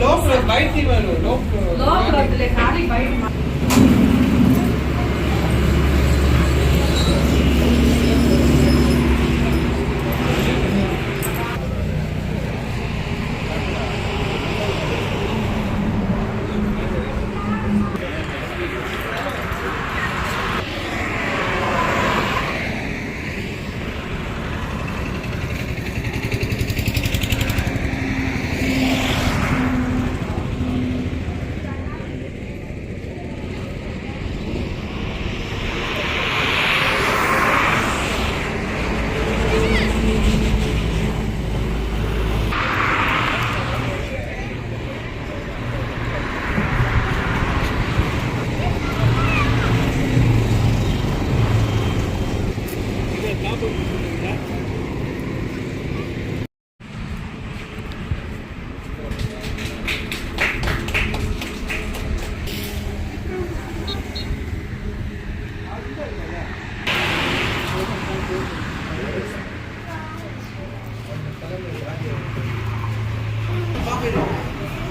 లోపల బయట ఇవ్వను లోపల లోపల వద్దులే, ఖాళీ బయట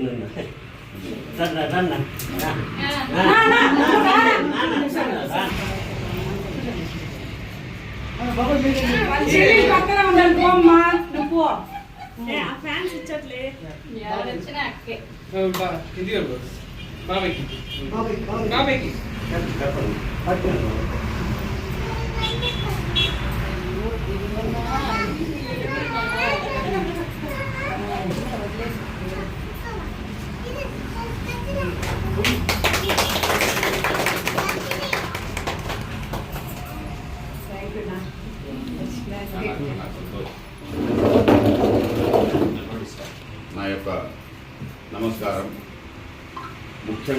నా, నా. నా, నా, నువ్వు రా, నా. వాళ్ళ చెల్లి పక్కన ఉండాలి పోమ్మా నువ్వు పో ఇది బాబాయ్కి బాబాయ్కి నా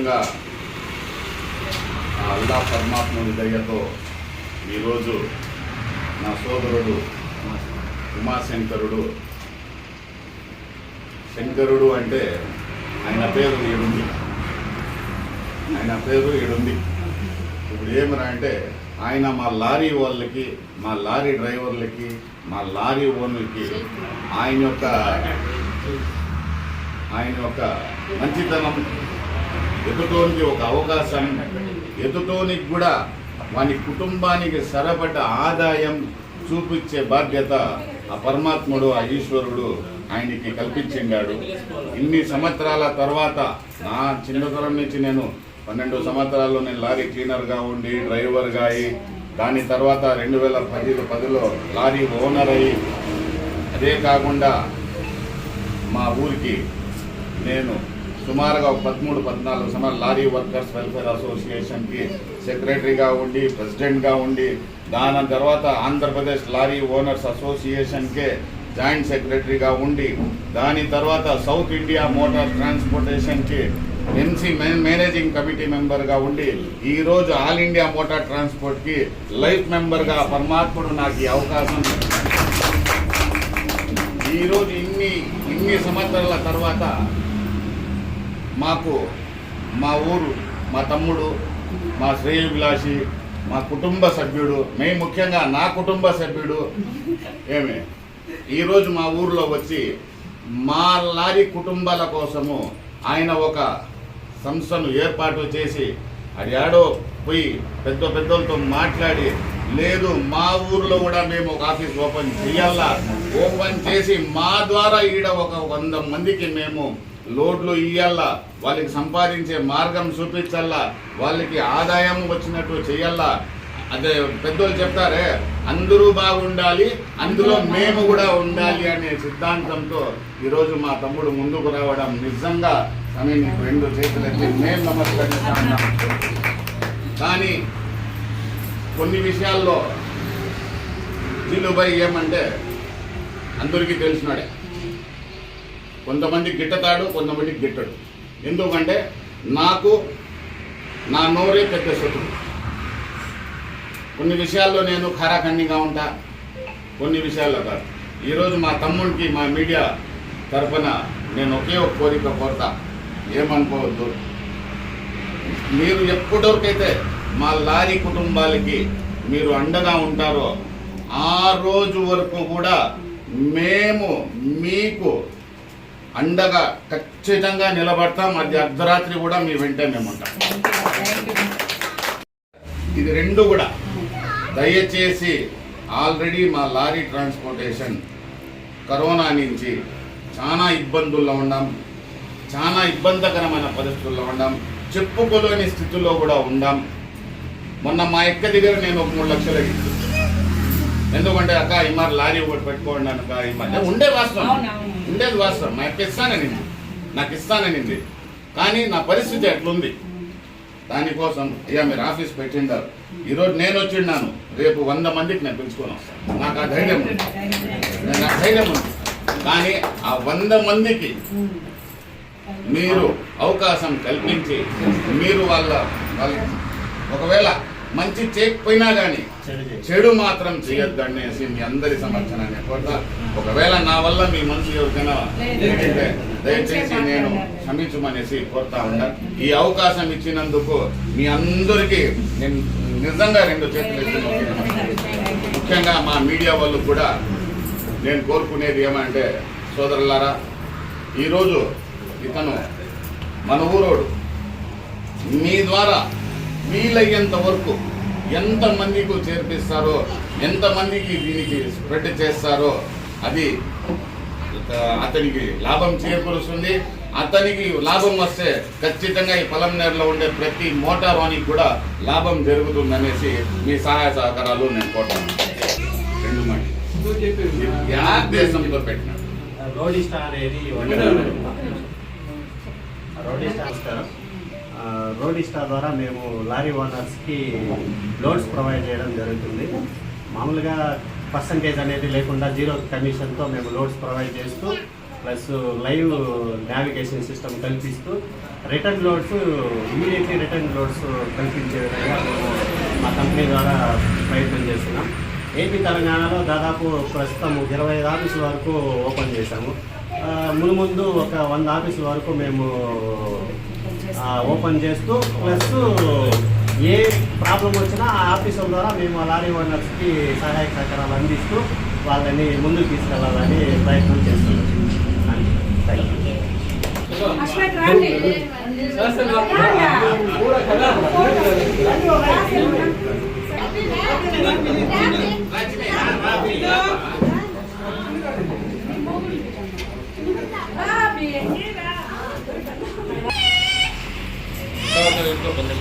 ముఖ్యంగా అల్లా పరమాత్ముడి దయ్యతో ఈరోజు నా సోదరుడు ఉమాశంకరుడు శంకరుడు అంటే ఆయన పేరు ఈడుంది. ఆయన పేరు ఈడుంది. ఇప్పుడు ఏమిరా అంటే ఆయన మా లారీ వాళ్ళకి మా లారీ డ్రైవర్లకి మా లారీ ఓనర్కి ఆయన యొక్క ఆయన యొక్క మంచితనం ఎదుటోనికి ఒక అవకాశం ఎదుటోనికి కూడా వాని కుటుంబానికి సరపడ్డ ఆదాయం చూపించే బాధ్యత ఆ పరమాత్ముడు ఆ ఈశ్వరుడు ఆయనకి కల్పించిండాడు. ఇన్ని సంవత్సరాల తర్వాత నా చిన్నతనం నుంచి నేను పన్నెండు సంవత్సరాల్లో నేను లారీ క్లీనర్గా ఉండి డ్రైవర్గా అయి దాని తర్వాత రెండు వేల పది పదిలో లారీ ఓనర్ అయ్యి అదే కాకుండా మా ఊరికి నేను సుమారుగా ఒక పదమూడు పద్నాలుగు సంవత్సరాలు లారీ వర్కర్స్ వెల్ఫేర్ అసోసియేషన్కి సెక్రటరీగా ఉండి ప్రెసిడెంట్గా ఉండి దాని తర్వాత ఆంధ్రప్రదేశ్ లారీ ఓనర్స్ అసోసియేషన్కే జాయింట్ సెక్రటరీగా ఉండి దాని తర్వాత సౌత్ ఇండియా మోటార్ ట్రాన్స్పోర్టేషన్కి ఎంసీ మేనేజింగ్ కమిటీ మెంబర్గా ఉండి ఈరోజు ఆల్ ఇండియా మోటార్ ట్రాన్స్పోర్ట్కి లైఫ్ మెంబర్గా పరమాత్ముడు నాకు ఈ అవకాశం ఈరోజు ఇన్ని ఇన్ని సంవత్సరాల తర్వాత మాకు మా ఊరు మా తమ్ముడు మా శ్రేయభిలాషి మా కుటుంబ సభ్యుడు మేము ముఖ్యంగా నా కుటుంబ సభ్యుడు ఏమి? ఈరోజు మా ఊర్లో వచ్చి మా లారీ కుటుంబాల కోసము ఆయన ఒక సంస్థను ఏర్పాటు చేసి అది ఆడో పోయి పెద్ద పెద్దలతో మాట్లాడి లేదు మా ఊర్లో కూడా మేము ఒక ఆఫీస్ ఓపెన్ చేయాలా? ఓపెన్ చేసి మా ద్వారా ఈడ ఒక వంద మందికి మేము లోడ్లు ఇయ్యాలా? వాళ్ళకి సంపాదించే మార్గం చూపించాలా? వాళ్ళకి ఆదాయం వచ్చినట్టు చేయాలా? అదే పెద్దోళ్ళు చెప్తారే అందరూ బాగుండాలి అందులో మేము కూడా ఉండాలి అనే సిద్ధాంతంతో ఈరోజు మా తమ్ముడు ముందుకు రావడం నిజంగా సమయం రెండు చేతులకి మేము నమస్కరిస్తా కానీ కొన్ని విషయాల్లో నిలుబై ఏమంటే అందరికీ తెలిసినాడే. కొంతమంది గిట్టతాడు కొంతమంది గిట్టడు. ఎందుకంటే నాకు నా నోరే పెద్ద శత్రువు. కొన్ని విషయాల్లో నేను ఖరాఖండిగా ఉంటా కొన్ని విషయాల్లో కాదు. ఈరోజు మా తమ్ముడికి మా మీడియా తరఫున నేను ఒకే ఒక కోరిక కోరుతా ఏమనుకోవద్దు. మీరు ఎప్పటివరకైతే మా లారీ కుటుంబాలకి మీరు అండగా ఉంటారో ఆ రోజు వరకు కూడా మేము మీకు అండగా ఖచ్చితంగా నిలబడతాం. అది అర్ధరాత్రి కూడా మీ వెంటే మేము ఉంటాం. ఇది రెండు కూడా. దయచేసి ఆల్రెడీ మా లారీ ట్రాన్స్పోర్టేషన్ కరోనా నుంచి చాలా ఇబ్బందుల్లో ఉన్నాం. చాలా ఇబ్బందికరమైన పరిస్థితుల్లో ఉన్నాం. చెప్పుకోలేని స్థితిలో కూడా ఉన్నాం. మొన్న మా ఎక్క దగ్గర నేను ఒక మూడు లక్షలు ఎందుకంటే అక్క ఈ మరి లారీ ఒకటి పెట్టుకోండి అనక ఈ మరి ఉండే వాస్తవం. ఉండేది వాస్తవం. మా ఎక్క ఇస్తాననింది నాకు ఇస్తాననింది కానీ నా పరిస్థితి ఎట్లుంది? దానికోసం అయ్యా మీరు ఆఫీస్ పెట్టిండారు ఈరోజు నేను వచ్చిన్నాను రేపు వంద మందికి నేను పిలుచుకొని వస్తాను. నాకు ఆ ధైర్యం ఉంది. నాకు ఆ ధైర్యం ఉంది. కానీ ఆ వంద మందికి మీరు అవకాశం కల్పించి మీరు వాళ్ళ వాళ్ళ ఒకవేళ మంచి చేయకపోయినా కానీ చెడు మాత్రం చేయొద్దు అనేసి మీ అందరి సమర్థనాన్ని కోరుతా ఒకవేళ నా వల్ల మీ మనసు ఎవరికైనా దయచేసి నేను క్షమించమనేసి కోరుతా ఉన్నా. ఈ అవకాశం ఇచ్చినందుకు మీ అందరికీ నేను నిజంగా రెండు చేతులు. ముఖ్యంగా మా మీడియా వాళ్ళు కూడా నేను కోరుకునేది ఏమంటే సోదరులారా ఈరోజు ఇతను మన ఊరోడు. మీ ద్వారా వీలయ్యేంత వరకు ఎంతమందికి చేర్పిస్తారో ఎంతమందికి దీనికి స్ప్రెడ్ చేస్తారో అది అతనికి లాభం చేకూరుస్తుంది. అతనికి లాభం వస్తే ఖచ్చితంగా ఈ పొలంనేరులో ఉండే ప్రతి మోటార్ వానికి కూడా లాభం జరుగుతుంది అనేసి మీ సహాయ సహకారాలు నేను కోరుతాను రెండు దేశంలో పెట్టినాడు రోడిస్టా ద్వారా మేము లారీ ఓనర్స్కి లోడ్స్ ప్రొవైడ్ చేయడం జరుగుతుంది. మామూలుగా పర్సంటేజ్ అనేది లేకుండా జీరో కమిషన్తో మేము లోడ్స్ ప్రొవైడ్ చేస్తూ ప్లస్ లైవ్ నావిగేషన్ సిస్టమ్ కల్పిస్తూ return loads immediately return loads కల్పించే విధంగా మేము మా కంపెనీ ద్వారా ప్రయత్నం చేస్తున్నాం. ఏపీ తెలంగాణలో దాదాపు ప్రస్తుతం ఇరవై ఐదు ఆఫీసుల వరకు ఓపెన్ చేశాము. ఆ, మును ముందు ఒక వంద ఆఫీసుల వరకు మేము ఓపెన్ చేస్తూ ప్లస్ ఏ ప్రాబ్లం వచ్చినా ఆ ఆఫీసుల ద్వారా మేము ఆ లారీ ఓనర్స్కి సహాయ సహకారాలు అందిస్తూ వాళ్ళని ముందుకు తీసుకెళ్ళాలని ప్రయత్నం చేస్తున్నాం. Thank you. ಬಂದೆ